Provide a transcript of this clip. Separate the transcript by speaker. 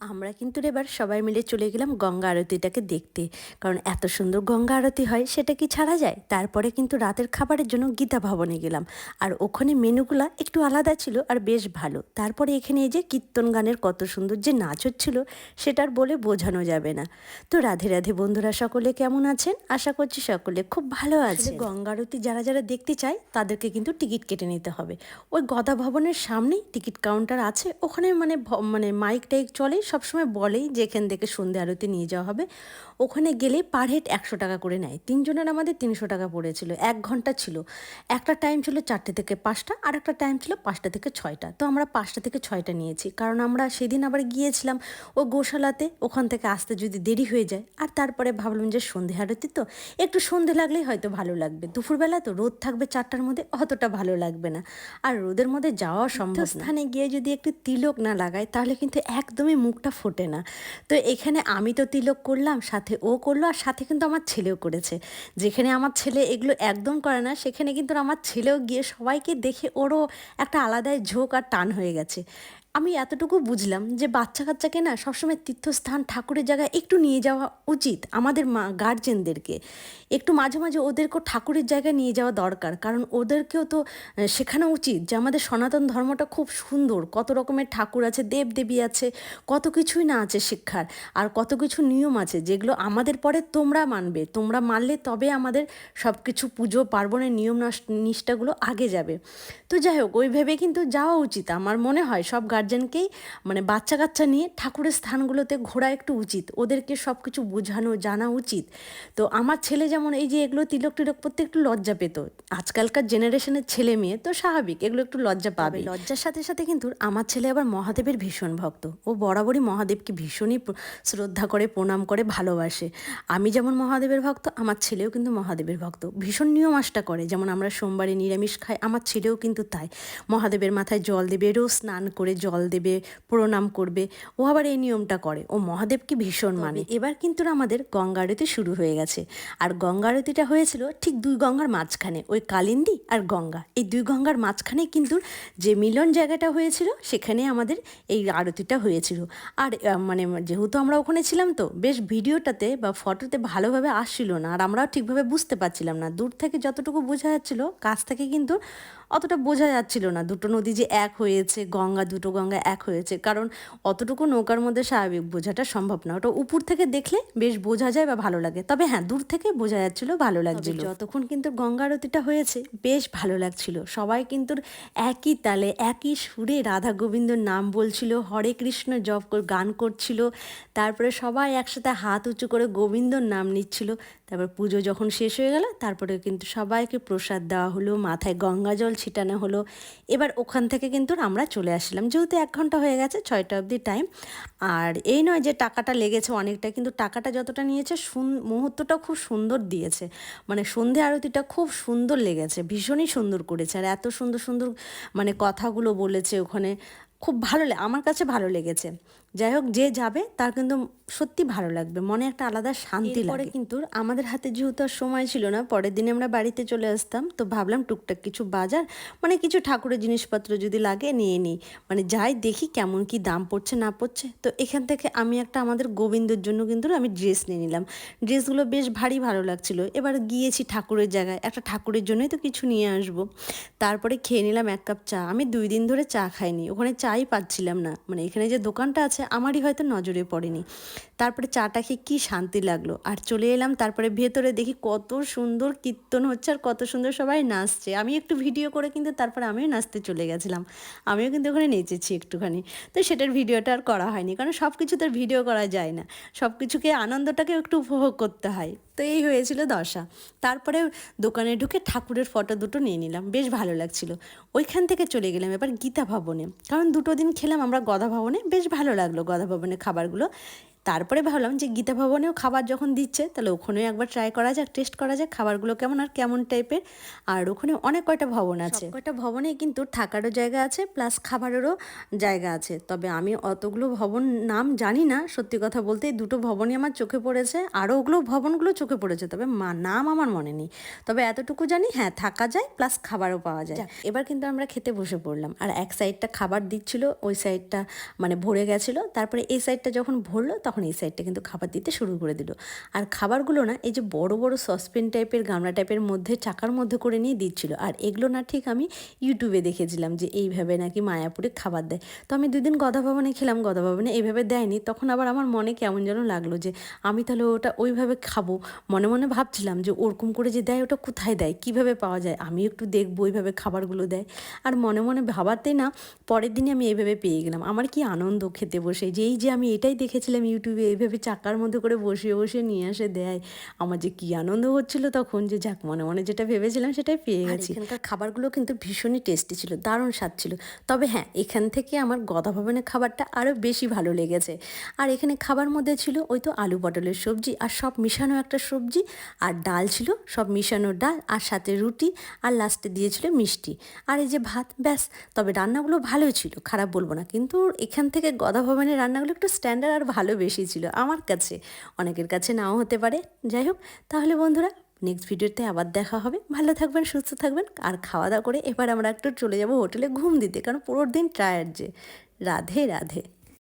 Speaker 1: আমরা কিন্তু এবার সবাই মিলে চলে গেলাম গঙ্গা আরতিটাকে দেখতে। কারণ এত সুন্দর গঙ্গা আরতি হয় সেটা কি ছাড়া যায়? তারপরে কিন্তু রাতের খাবারের জন্য গীতা ভবনে গেলাম। আর ওখানে মেনুগুলা একটু আলাদা ছিল আর বেশ ভালো। তারপরে এখানে এই যে কীর্তন গানের কত সুন্দর যে নাচ হচ্ছিল সেটার বলে বোঝানো যাবে না। তো রাধে রাধে বন্ধুরা সকলে কেমন আছেন? আশা করছি সকলে খুব ভালো আছে গঙ্গা আরতি যারা যারা দেখতে চায় তাদেরকে কিন্তু টিকিট কেটে নিতে হবে। ওই গদা ভবনের সামনেই টিকিট কাউন্টার আছে। ওখানে মানে মানে মাইক টাইক চলে সবসময় বলেই যে এখান থেকে সন্ধ্যে আরতি নিয়ে যাওয়া হবে ওখানে গেলে পার হেড একশো টাকা করে নেয়। তিনজনের আমাদের তিনশো টাকা পড়েছিল এক ঘণ্টা ছিল। একটা টাইম ছিল চারটে থেকে পাঁচটা আর একটা টাইম ছিল পাঁচটা থেকে ছয়টা। তো আমরা পাঁচটা থেকে ছয়টা নিয়েছি কারণ আমরা সেদিন আবার গিয়েছিলাম ও গোশালাতে ওখান থেকে আসতে যদি দেরি হয়ে যায় আর তারপরে ভাবলাম যে সন্ধে আরতি তো একটু সন্ধে লাগলেই হয়তো ভালো লাগবে। দুপুরবেলা তো রোদ থাকবে চারটার মধ্যে অতটা ভালো লাগবে না। আর রোদের মধ্যে যাওয়া সম্ভব স্থানে গিয়ে যদি একটু তিলক না লাগায় তাহলে কিন্তু একদমই মুখটা ফোটে না। তো এখানে আমি তো তিলক করলাম, সাথে ও করল আর সাথে কিন্তু আমার ছেলেও করেছে। যেখানে আমার ছেলে এগুলো একদম করে না, সেখানে কিন্তু আমার ছেলেও গিয়ে সবাইকে দেখে ওরও একটা আলাদাই ঝোঁক আর টান হয়ে গেছে। আমি এতটুকু বুঝলাম যে বাচ্চা কাচ্চাকে না সবসময় তীর্থস্থান, ঠাকুরের জায়গায় একটু নিয়ে যাওয়া উচিত আমাদের মা গার্জেনদেরকে একটু মাঝে মাঝে ওদেরকেও ঠাকুরের জায়গায় নিয়ে যাওয়া দরকার, কারণ ওদেরকেও তো শেখানো উচিত যে আমাদের সনাতন ধর্মটা খুব সুন্দর, কত রকমের ঠাকুর আছে দেব দেবী আছে, কত কিছুই না আছে শিক্ষার, আর কত কিছু নিয়ম আছে যেগুলো আমাদের পরে তোমরা মানবে, তোমরা মানলে তবে আমাদের সব কিছু পুজো, পার্বণের নিয়ম নিষ্ঠাগুলো আগে যাবে। তো যাই হোক ওই ভেবে কিন্তু যাওয়া উচিত। আমার মনে হয় সব গার্জেনকেই মানে বাচ্চা কাচ্চা নিয়ে ঠাকুরের স্থানগুলোতে ঘোরা একটু উচিত। ওদেরকে সব কিছু বোঝানো জানা উচিত। তো আমার ছেলে যেমন এই যে এগুলো তিলক টিলক পড়তে একটু লজ্জা পেত। আজকালকার জেনারেশনের ছেলে মেয়ে তো স্বাভাবিক এগুলো একটু লজ্জা পাবে লজ্জার সাথে সাথে কিন্তু আমার ছেলে আবার মহাদেবের ভীষণ ভক্ত। ও বরাবরই মহাদেবকে ভীষণই শ্রদ্ধা করে প্রণাম করে ভালোবাসে। আমি যেমন মহাদেবের ভক্ত আমার ছেলেও কিন্তু মহাদেবের ভক্ত। ভীষণ নিয়ম আশটা করে যেমন আমরা সোমবারে নিরামিষ খাই আমার ছেলেও কিন্তু তাই। মহাদেবের মাথায় জল দেবে রোজ স্নান করে জল দেবে প্রণাম করবে। ও আবার এই নিয়মটা করে। ও মহাদেবকে ভীষণ মানে। এবার কিন্তু আমাদের গঙ্গা আরতি শুরু হয়ে গেছে। আর গঙ্গা আরতিটা হয়েছিল ঠিক দুই গঙ্গার মাঝখানে। ওই কালিন্দী আর গঙ্গা। এই দুই গঙ্গার মাঝখানে কিন্তু যে মিলন জায়গাটা হয়েছিল সেখানে আমাদের এই আরতিটা হয়েছিল। আর মানে যেহেতু আমরা ওখানে ছিলাম তো বেশ ভিডিওটাতে বা ফটোতে ভালোভাবে আসছিল না। আর আমরাও ঠিকভাবে বুঝতে পারছিলাম না। দূর থেকে যতটুকু বোঝা যাচ্ছিল কাছ থেকে কিন্তু অতটা বোঝা যাচ্ছিল না। দুটো নদী যে এক হয়েছে গঙ্গা দুটো গঙ্গা এক হয়েছে। কারণ অতটুকু নৌকার মধ্যে স্বাভাবিক বোঝাটা সম্ভব না। ওটা উপর থেকে দেখলে বেশ বোঝা যায় বা ভালো লাগে। তবে হ্যাঁ দূর থেকে বোঝা যাচ্ছিল ভালো লাগছিল। যতক্ষণ কিন্তু গঙ্গা আরতিটা হয়েছে বেশ ভালো লাগছিল। সবাই কিন্তু একই তালে একই সুরে রাধা গোবিন্দর নাম বলছিল হরে কৃষ্ণ জপ গান করছিল। তারপরে সবাই একসাথে হাত উঁচু করে গোবিন্দর নাম নিচ্ছিল। তারপর পুজো যখন শেষ হয়ে গেল, তারপরে কিন্তু সবাইকে প্রসাদ দেওয়া হলো, মাথায় গঙ্গা জল ছিটানো হলো। এবার ওখান থেকে কিন্তু আমরা চলে আসলাম। যেহেতু এক ঘণ্টা হয়ে গেছে, ছয়টা অবধি টাইম আর এই নয় যে টাকাটা লেগেছে অনেকটা, কিন্তু টাকাটা যতটা নিয়েছে, সুন- মুহূর্তটা খুব সুন্দর দিয়েছে। মানে সন্ধে আরতিটা খুব সুন্দর লেগেছে, ভীষণই সুন্দর করেছে। আর এত সুন্দর সুন্দর মানে কথাগুলো বলেছে ওখানে, খুব ভালো আমার কাছে ভালো লেগেছে। যাই হোক যে যাবে তার কিন্তু সত্যি ভালো লাগবে। মনে একটা আলাদা শান্তি লাগে। কিন্তু আমাদের হাতে যেহেতু আর সময় ছিল না পরের দিনে আমরা বাড়িতে চলে আসতাম তো ভাবলাম টুকটাক কিছু বাজার মানে কিছু ঠাকুরের জিনিসপত্র যদি লাগে নিয়ে নিই। মানে যাই দেখি কেমন কি দাম পড়ছে না পড়ছে তো এখান থেকে আমি একটা আমাদের গোবিন্দর জন্য কিন্তু আমি ড্রেস নিয়ে নিলাম। ড্রেসগুলো বেশ ভারী ভালো লাগছিল। এবার গিয়েছি ঠাকুরের জায়গায় একটা ঠাকুরের জন্যই তো কিছু নিয়ে আসব। তারপরে খেয়ে নিলাম এক কাপ চা। আমি দুই দিন ধরে চা খাইনি ওখানে চাই পাচ্ছিলাম না। মানে এখানে যে দোকানটা আছে আমারই হয়তো নজরে পড়েনি। তারপরে চাটা খেয়ে কী শান্তি লাগল? আর চলে এলাম, তারপরে ভেতরে দেখি কত সুন্দর কীর্তন হচ্ছে আর কত সুন্দর সবাই নাচছে। আমি একটু ভিডিও করে কিন্তু তারপরে আমিও নাচতে চলে গেছিলাম। আমিও কিন্তু ওখানে নেচেছি একটুখানি। তো সেটার ভিডিওটা আর করা হয়নি, কারণ সব কিছু তার ভিডিও করা যায় না। সব কিছুকে আনন্দটাকে একটু উপভোগ করতে হয়। তো এই হয়েছিল দশা। তারপরে দোকানে ঢুকে ঠাকুরের ফটো দুটো নিয়ে নিলাম। বেশ ভালো লাগছিল। ওইখান থেকে চলে গেলাম এবার গীতা ভবনে। কারণ দুটো দিন খেলাম আমরা গদা ভবনে। বেশ ভালো লাগল গদা ভবনে খাবারগুলো। তারপরে ভাবলাম যে গীতা ভবনেও খাবার যখন দিচ্ছে তাহলে ওখানেও একবার ট্রাই করা যাক টেস্ট করা যাক খাবারগুলো কেমন আর কেমন টাইপের আর ওখানে অনেক কয়টা ভবন আছে। কয়টা ভবনে কিন্তু থাকারও জায়গা আছে প্লাস খাবারেরও জায়গা আছে। তবে আমি অতগুলো ভবন নাম জানি না সত্যি কথা বলতে দুটো ভবনই আমার চোখে পড়েছে আরও ওগুলো ভবনগুলো চোখে পড়েছে তবে মা নাম আমার মনে নেই। তবে এতটুকু জানি হ্যাঁ থাকা যায় প্লাস খাবারও পাওয়া যায়। এবার কিন্তু আমরা খেতে বসে পড়লাম। আর এক সাইডটা খাবার দিচ্ছিল ওই সাইডটা মানে ভরে গেছিল তারপরে এই সাইডটা যখন ভরলো তখন এই সাইডটা কিন্তু খাবার দিতে শুরু করে দিল। আর খাবারগুলো না, এই যে বড় বড় সসপেন টাইপের গামলা টাইপের মধ্যে চাকার মধ্যে করে নিয়ে দিচ্ছিল। আর এগুলো না ঠিক আমি ইউটিউবে দেখেছিলাম যে এইভাবে নাকি মায়াপুরে খাবার দেয়। তো আমি দুদিন গদা ভবনে খেলাম, গদা ভবনে এইভাবে দেয়নি। তখন আবার আমার মনে কেমন যেন লাগল যে, আমি তাহলে ওটা ওইভাবে খাব। মনে মনে ভাবছিলাম যে ওরকম করে যে দেয়, ওটা কোথায় দেয়? কীভাবে পাওয়া যায়? আমি একটু দেখব ওইভাবে খাবারগুলো দেয়। আর মনে মনে ভাবাতে না, পরের দিনে আমি এইভাবে পেয়ে গেলাম। আমার কি আনন্দ খেতে বসে। যে এই যে আমি এটাই দেখেছিলাম ইউটিউবে এইভাবে চাকার মধ্যে করে বসিয়ে বসে নিয়ে আসে দেয়। আমার যে কী আনন্দ হচ্ছিল তখন যে যাক মনে মনে যেটা ভেবেছিলাম সেটাই পেয়ে গেছি। এখানকার খাবারগুলো কিন্তু ভীষণই টেস্টি ছিল দারুণ স্বাদ ছিল। তবে হ্যাঁ এখান থেকে আমার গদা ভবনের খাবারটা আরও বেশি ভালো লেগেছে। আর এখানে খাবার মধ্যে ছিল ওই তো আলু পটলের সবজি আর সব মিশানো একটা সবজি আর ডাল ছিল সব মিশানো ডাল আর সাথে রুটি আর লাস্টে দিয়েছিল মিষ্টি। আর এই যে ভাত ব্যাস তবে রান্নাগুলো ভালোই ছিল খারাপ বলব না। কিন্তু এখান থেকে গদা ভবনের রান্নাগুলো একটু স্ট্যান্ডার্ড আর ভালো বেশি। ছিল আমার কাছে। অনেকের কাছে নাও হতে পারে। যাই হোক, তাহলে বন্ধুরা নেক্সট ভিডিওতে আবার দেখা হবে। ভালো থাকবেন, সুস্থ থাকবেন। আর খাওয়া দাওয়া করে এবার আমরা একটু চলে যাব হোটেলে ঘুম দিতে, কারণ পুরো দিন টায়ার্ড যে। রাধে রাধে।